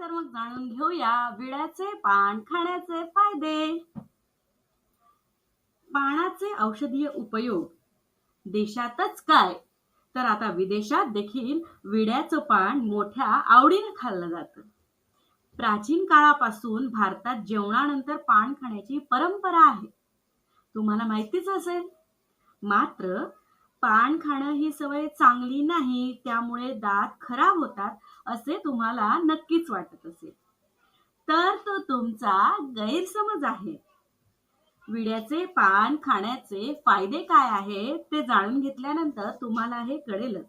तर मग जाणून घेऊया विड्याचे पान खाण्याचे फायदे. पानाचे औषधीय उपयोग. देशातच काय? तर आता विदेशात देखील विड्याचं पान मोठ्या आवडीने खाल्लं जातं. प्राचीन काळापासून भारतात जेवणानंतर पान खाण्याची परंपरा आहे. तुम्हाला माहितीच असेल. मात्र पान खाणं ही सवय चांगली नाही त्यामुळे दात खराब होतात असे तुम्हाला नक्कीच वाटत असेल. तर तो तुमचा गैरसमज आहे. विड्याचे पान खाण्याचे फायदे काय आहे ते जाणून घेतल्यानंतर तुम्हाला हे कळेलच.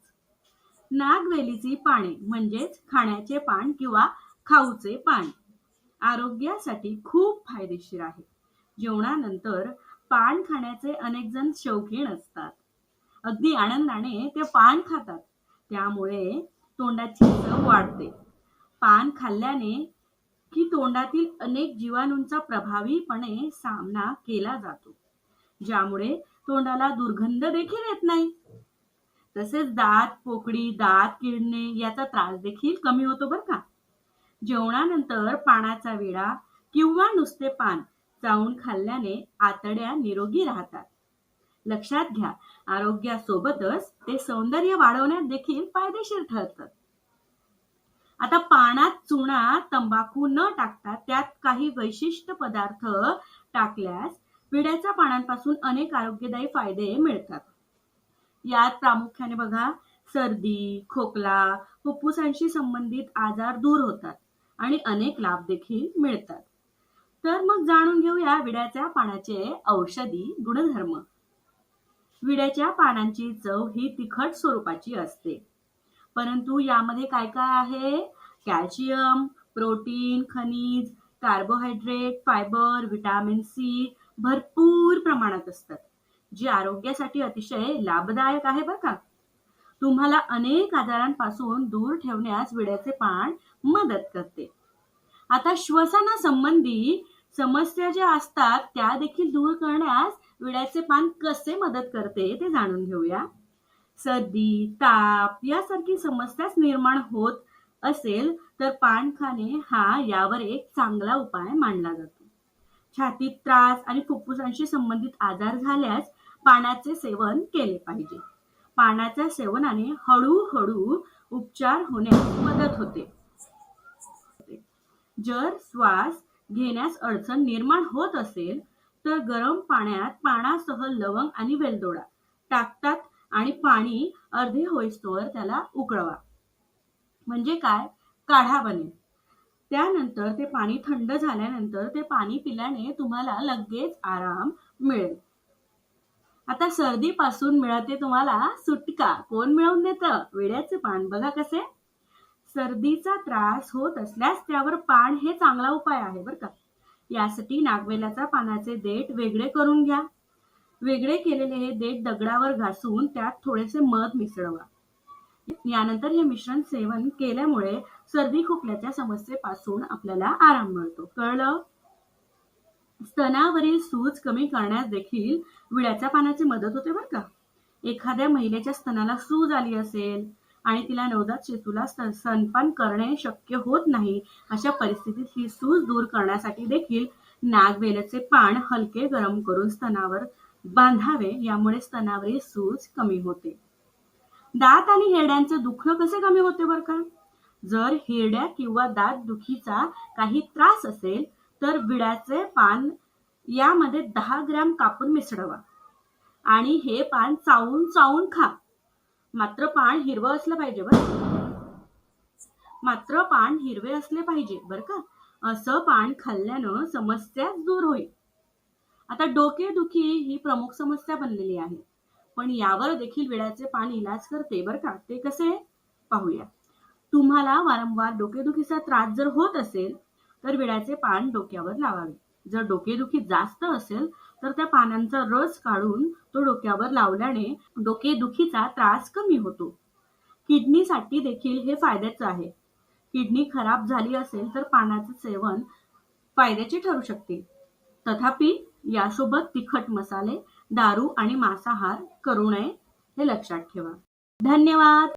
नागवेलीची पाने म्हणजेच खाण्याचे पान किंवा खाऊचे पान आरोग्यासाठी खूप फायदेशीर आहे. जेवणानंतर पान खाण्याचे अनेक जण शौकीन असतात. अगदी आनंदाने ते पान खातात. त्यामुळे तोंडाची चव वाढते. पान खाल्ल्याने की तोंडातील अनेक जीवाणूंचा प्रभावीपणे सामना केला जातो ज्यामुळे तोंडाला दुर्गंध देखील येत नाही. तसेच दात पोकळी दात किडणे याचा त्रास देखील कमी होतो बरं का. जेवणानंतर पानाचा विडा किंवा नुसते पान चावून खाल्ल्याने आतड्या निरोगी राहतात. लक्षात घ्या. आरोग्यासोबतच ते सौंदर्य वाढवण्यात देखील फायदेशीर ठरतात. आता पानात चुना तंबाखू न टाकता त्यात काही वैशिष्ट्य पदार्थ टाकल्यास विड्याच्या पानांपासून अनेक आरोग्यदायी फायदे मिळतात. यात प्रामुख्याने बघा सर्दी खोकला फुफ्फुसांशी संबंधित आजार दूर होतात आणि अनेक लाभ देखील मिळतात. तर मग जाणून घेऊया विड्याच्या पानाचे औषधी गुणधर्म. विड्याच्या पानांची चव ही तिखट स्वरूपाची असते. परंतु यामध्ये काय काय आहे? कॅल्शियम प्रोटीन खनिज कार्बोहायड्रेट फायबर व्हिटॅमिन सी भरपूर प्रमाणात असतात जे आरोग्यासाठी अतिशय लाभदायक आहे बरं का? तुम्हाला अनेक आजारांपासून दूर ठेवण्यास विड्याचे पान मदत करते. आता श्वसनासंबंधी समस्या ज्या असतात त्या देखील दूर करण्यास विड्याचे पान कसे मदत करते ते जाणून घेऊया. सर्दी ताप यासारखी समस्याच निर्माण होत असेल तर पान खाणे हा यावर एक चांगला उपाय मानला जातो. छातीत त्रास आणि फुफ्फुसांशी संबंधित आजार झाल्यास पानाचे सेवन केले पाहिजे. पानाच्या सेवनाने हळूहळू उपचार होण्यास मदत होते. जर श्वास घेण्यास अडचण निर्माण होत असेल तर गरम पाण्यात पानासह लवंग आणि वेलदोडा टाकतात आणि पाणी अर्धे होईस्तोवर त्याला उकळवा. म्हणजे काय? काढा बनेल त्यानंतर ते पाणी थंड झाल्यानंतर ते पाणी पिल्याने तुम्हाला लगेच आराम मिळेल. आता सर्दीपासून मिळते तुम्हाला सुटका. कोण मिळवून देतं? वेड्याचे पान. बघा कसे? सर्दीचा त्रास होत असल्यास त्यावर पान हे चांगला उपाय आहे बरं का. यासाठी नागवेलाचा पानाचे देठ वेगळे करून घ्या. वेगळे केलेले हे देठ दगडावर घासून त्यात थोडेसे मध मिसळवा. यानंतर हे मिश्रण सेवन केल्यामुळे सर्दी खोकल्याच्या समस्येपासून आपल्याला आराम मिळतो. कळलं? स्तनावरील सूज कमी करण्यास देखील विड्याच्या पानाची मदत होते बरं का? एखाद्या महिलेच्या स्तनाला सूज आली असेल आणि तिला नवजात शेतूला स्तनपान करणे शक्य होत नाही. अशा परिस्थितीत ही सूज दूर करण्यासाठी देखील नागवेलचे पान हलके गरम करून स्तनावर बांधावे. यामुळे स्तनावरील सूज कमी होते. दात आणि हिरड्यांचे दुखणं कसे कमी होते बरं का? जर हिरड्या किंवा दात दुखीचा काही त्रास असेल तर विड्याचे पान यामध्ये दहा ग्रॅम कापून मिसळवा. आणि हे पान चावून चावून खा. मात्र पान हिरवं असलं पाहिजे बरं. मात्र पान हिरवे असले पाहिजे बरं का. असं पान खाल्ल्यानं समस्याच दूर होईल. आता डोकेदुखी ही प्रमुख समस्या बनलेली आहे. पण यावर देखील विड्याचे पान इलाज करते बरं का. ते कसे? पाहूया. तुम्हाला वारंवार डोकेदुखीचा त्रास जर होत असेल तर विड्याचे पान डोक्यावर लावावे. जर डोकेदुखी जास्त असेल तर त्या पानांचा रस काढून तो डोक्यावर लावल्याने डोकेदुखीचा त्रास कमी होतो. किडनीसाठी देखील हे फायद्याचं आहे. किडनी खराब झाली असेल तर पानाचे सेवन फायद्याचे ठरू शकते. तथापि यासोबत तिखट मसाले दारू आणि मांसाहार करू नये हे लक्षात ठेवा. धन्यवाद!